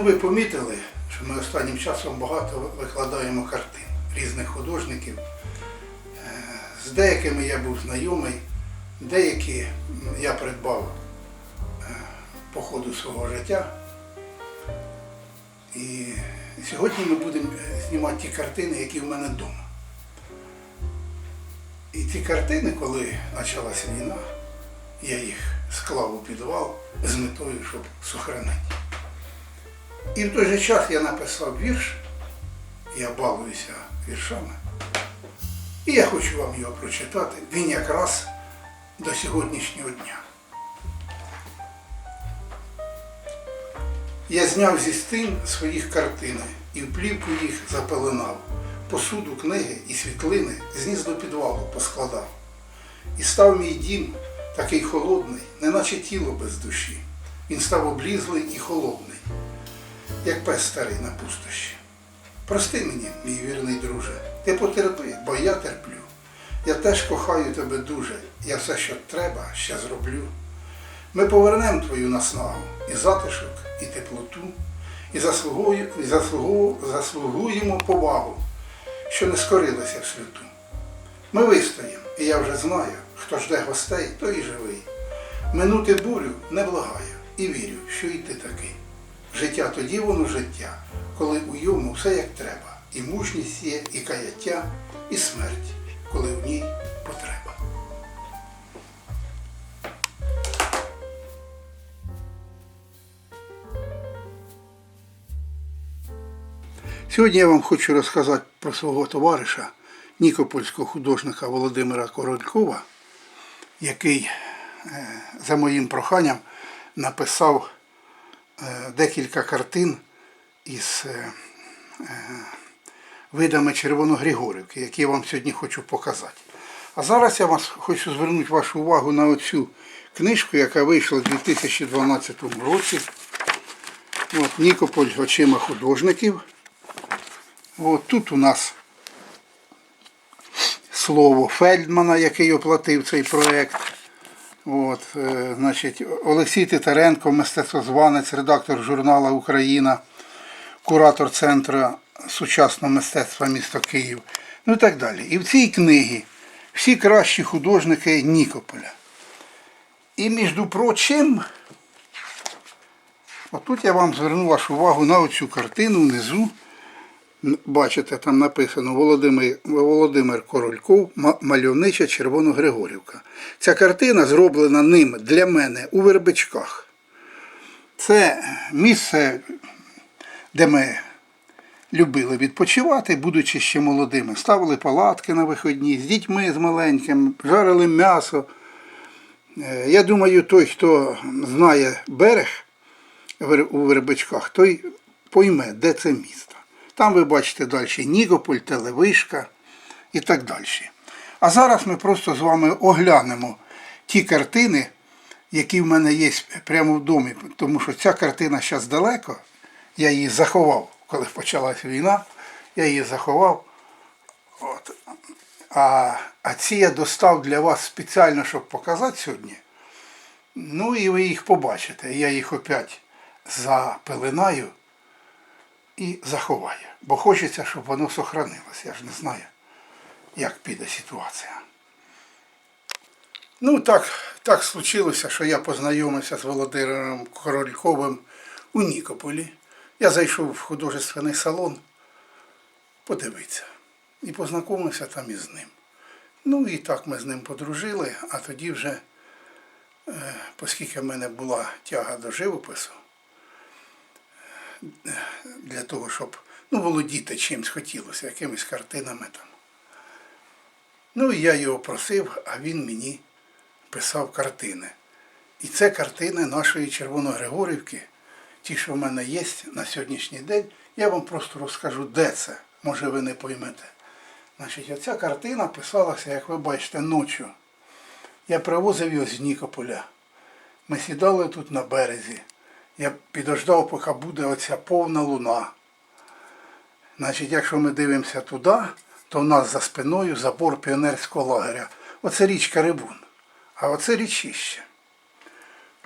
Ну, ви помітили, що ми останнім часом багато викладаємо картин різних художників. Е, З деякими я був знайомий, деякі я придбав е, по ходу свого життя. І сьогодні ми будемо е, знімати ті картини, які в мене вдома. І ці картини, коли почалася війна, я їх склав у підвал з метою, щоб сохранити. І в той же час я написав вірш, я балуюся віршами. І я хочу вам його прочитати. Він якраз до сьогоднішнього дня. Я зняв зі стін своїх картини і в плівку їх запеленав. Посуду, книги і світлини зніс до підвалу поскладав. І став мій дім такий холодний, неначе тіло без душі. Він став облізлий і холодний, як пес старий на пустощі. Прости мені, мій вірний друже, ти потерпи, бо я терплю. Я теж кохаю тебе дуже, я все, що треба, ще зроблю. Ми повернемо твою наснагу і затишок, і теплоту, і, заслугуємо повагу, що не скорилися в святу. Ми вистоїмо, і я вже знаю, хто жде гостей, той і живий. Минути бурю не благаю і вірю, що і ти такий. Життя тоді воно життя, коли у йому все як треба. І мужність є, і каяття, і смерть, коли в ній потреба. Сьогодні я вам хочу розказати про свого товариша, нікопольського художника Володимира Королькова, який е, за моїм проханням написав декілька картин із е, е, видами Червоногригорівки, які я вам сьогодні хочу показати. А зараз я вас хочу звернути вашу увагу на оцю книжку, яка вийшла у 2012 році. От, Нікополь очима художників. От тут у нас слово Фельдмана, який оплатив цей проєкт. От, е, значить, Олексій Титаренко, мистецтвозванець, редактор журнала Україна, куратор Центру сучасного мистецтва міста Київ. Ну і так далі. І в цій книгі всі кращі художники Нікополя. І між прочим, отут я вам зверну вашу увагу на оцю картину внизу. Бачите, там написано Володимир, Володимир Корольков, Ма- мальовнича Червоногригорівка. Ця картина зроблена ним для мене у Вербичках. Це місце, де ми любили відпочивати, будучи ще молодими. Ставили палатки на виходні з дітьми з маленьким, жарили м'ясо. Е, Я думаю, той, хто знає берег у Вербичках, той пойме, де це місто. Там ви бачите далі Нікополь, Телевишка і так далі. А зараз ми просто з вами оглянемо ті картини, які в мене є прямо в домі, тому що ця картина зараз далеко. Я її заховав, коли почалась війна. Я її заховав. От. А, а ці я достав для вас спеціально, щоб показати сьогодні. Ну і ви їх побачите. Я їх опять запеленаю і заховаю. Бо хочеться, щоб воно сохранилось. Я ж не знаю, як піде ситуація. Ну, так, так случилося, що я познайомився з Володимиром Корольковим у Нікополі. Я зайшов в художественний салон подивитися. І познайомився там із ним. Ну і так ми з ним подружили, а тоді вже, е, оскільки в мене була тяга до живопису, е, для того, щоб ну, володіти чимось хотілося, якимись картинами там. Ну і я його просив, а він мені писав картини. І це картини нашої Червоногригорівки, ті, що в мене є на сьогоднішній день. Я вам просто розкажу, де це. Може ви не поймете. Значить, оця картина писалася, як ви бачите, ночі. Я привозив його з Нікополя. Ми сідали тут на березі. Я підождав, поки буде оця повна луна. Значить, якщо ми дивимося туди, то в нас за спиною забор піонерського лагеря. Оце річка Рибун. А оце річище.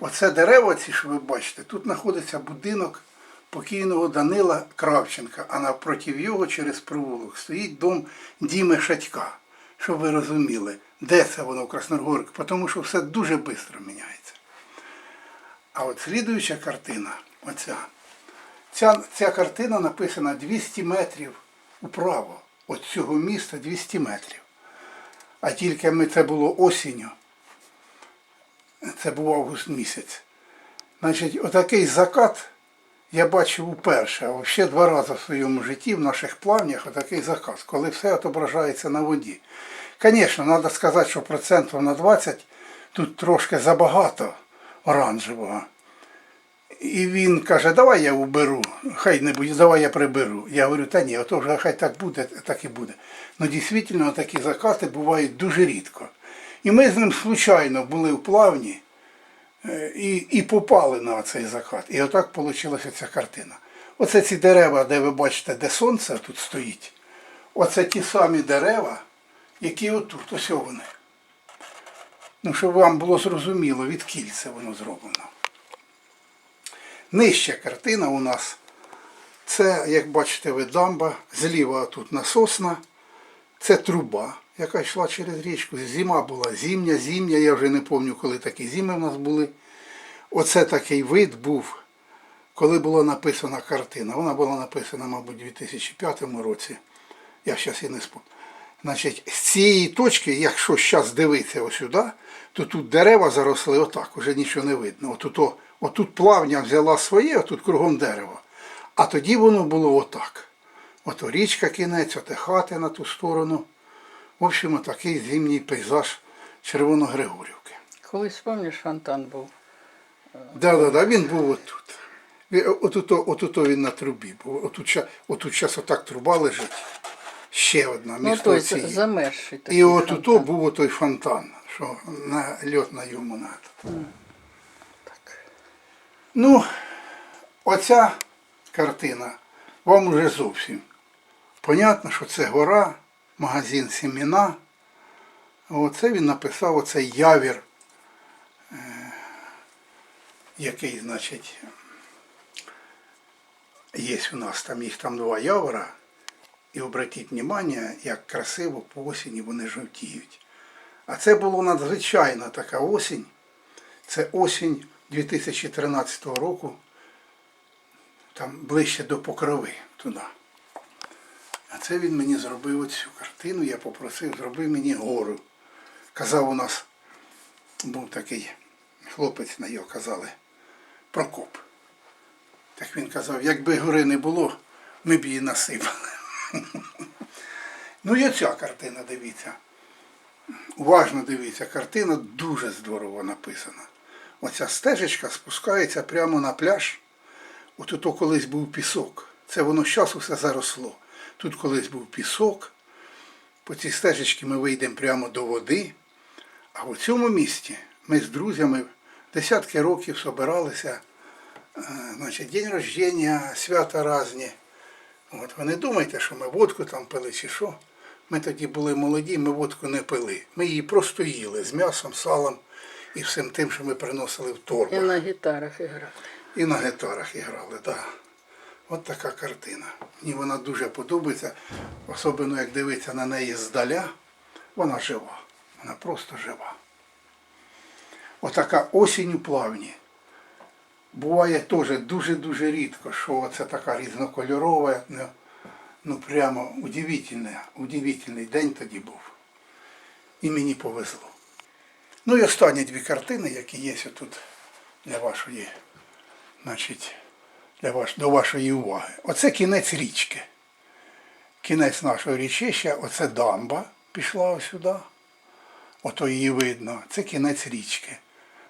Оце дерева, ці, що ви бачите, тут знаходиться будинок покійного Данила Кравченка, а напроти його через провулок стоїть дом Діми Шатька. Щоб ви розуміли, де це воно в Красногорівці, тому що все дуже швидко міняється. А от слідуюча картина, оця. Ця, ця картина написана 200 метрів управо. От цього міста 200 метрів. А тільки ми це було осінню. Це був август місяць. Значить, отакий закат я бачив уперше, а ще два рази в своєму житті в наших плавнях отакий закат, коли все відображається на воді. Звісно, треба сказати, що процентів на 20 тут трошки забагато оранжевого. І він каже, давай я уберу, хай не буде, давай я приберу. Я говорю, та ні, ото вже хай так буде, так і буде. Ну, дійсно, такі закати бувають дуже рідко. І ми з ним случайно були в плавні е, і, і попали на цей закат. І отак вийшла ця картина. Оце ці дерева, де ви бачите, де сонце тут стоїть. Оце ті самі дерева, які отут, ось вони. Ну, щоб вам було зрозуміло, від кільця воно зроблено. Нижча картина у нас. Це, як бачите, ви дамба, зліва тут насосна, це труба, яка йшла через річку. Зима була зимня, зимня, я вже не пам'ятаю, коли такі зими в нас були. Оце такий вид був, коли була написана картина. Вона була написана, мабуть, у 2005 році. Я зараз і не спомню. Значить, з цієї точки, якщо зараз дивитися ось сюди, то тут дерева заросли отак, уже нічого не видно. Отут, о- отут плавня взяла своє, отут кругом дерево. А тоді воно було отак. Ото річка кінець, оте хати на ту сторону. В общем, такий зимній пейзаж Червоногригорівки. Колись пам'ятаєш, фонтан був. Да, да, да, він був отут. Отут, отут він на трубі був. Отут, отут зараз отак труба лежить. Ще одна Ну, між той цією. такий. І от фонтан. був отой фонтан, що на льот на йому на. Так. Ну, оця картина вам уже зовсім. Понятно, що це гора, магазин Сіміна. Оце він написав оцей явір, е, який, значить, є у нас там, їх там два явора. І обратіть увагу, як красиво по осені вони жовтіють. А це було надзвичайна така осінь. Це осінь 2013 року, там ближче до покрови туди. А це він мені зробив оцю картину, я попросив, зроби мені гору. Казав у нас, був такий хлопець, на його казали, Прокоп. Так він казав, якби гори не було, ми б її насипали. Ну і оця картина, дивіться. Уважно дивіться, картина дуже здорово написана. Оця стежечка спускається прямо на пляж. От тут колись був пісок. Це воно зараз усе заросло. Тут колись був пісок. По цій стежечці ми вийдемо прямо до води. А в цьому місті ми з друзями десятки років собиралися. е, Значить, день рождення, свята різні. От ви не думайте, що ми водку там пили чи що. Ми тоді були молоді, ми водку не пили. Ми її просто їли з м'ясом, салом і всім тим, що ми приносили в І на гітарах грав. І на гітарах грали, так. От така картина. Мені вона дуже подобається, особливо як дивитися на неї здаля. Вона жива. Вона просто жива. Отака осінь у плавні. Буває теж дуже-дуже рідко, що це така різнокольорова, ну, прямо удивительний, удивительний день тоді був. І мені повезло. Ну і останні дві картини, які є тут для вашої, значить, для ваш, до вашої уваги. Оце кінець річки. Кінець нашого річища, оце дамба пішла сюди. Ото її видно. Це кінець річки.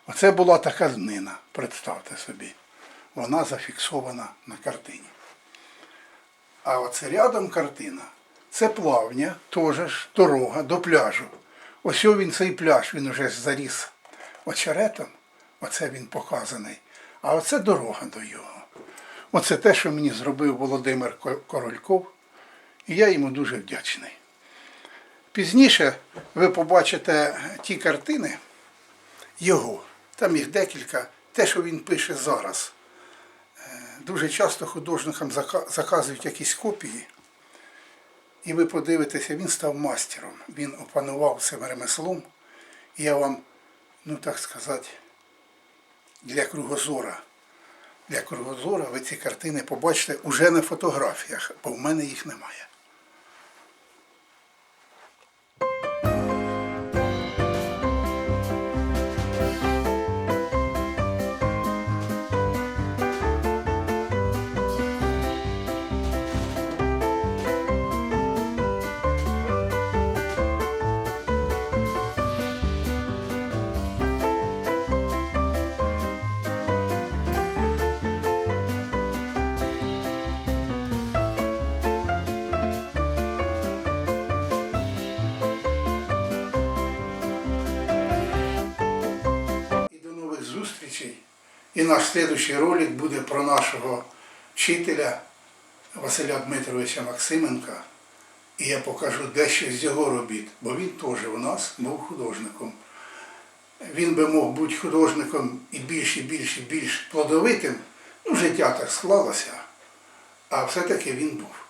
Оце була така днина, представте собі. Вона зафіксована на картині. А оце рядом картина. Це плавня, теж дорога до пляжу. Ось він цей пляж, він уже заріс очеретом. Оце він показаний. А оце дорога до його. Оце те, що мені зробив Володимир Корольков. І я йому дуже вдячний. Пізніше ви побачите ті картини його. Там їх декілька. Те, що він пише зараз. Дуже часто художникам заказують якісь копії, і ви подивитеся, він став мастером. Він опанував цим ремеслом. І я вам, ну так сказати, для кругозора. Для кругозора ви ці картини побачите уже на фотографіях, бо в мене їх немає. І наш слідуючий ролик буде про нашого вчителя Василя Дмитровича Максименка. І я покажу дещо з його робіт, бо він теж у нас був художником. Він би мог бути художником і більш, і більш, і більш плодовитим. Ну, життя так склалося, а все-таки він був.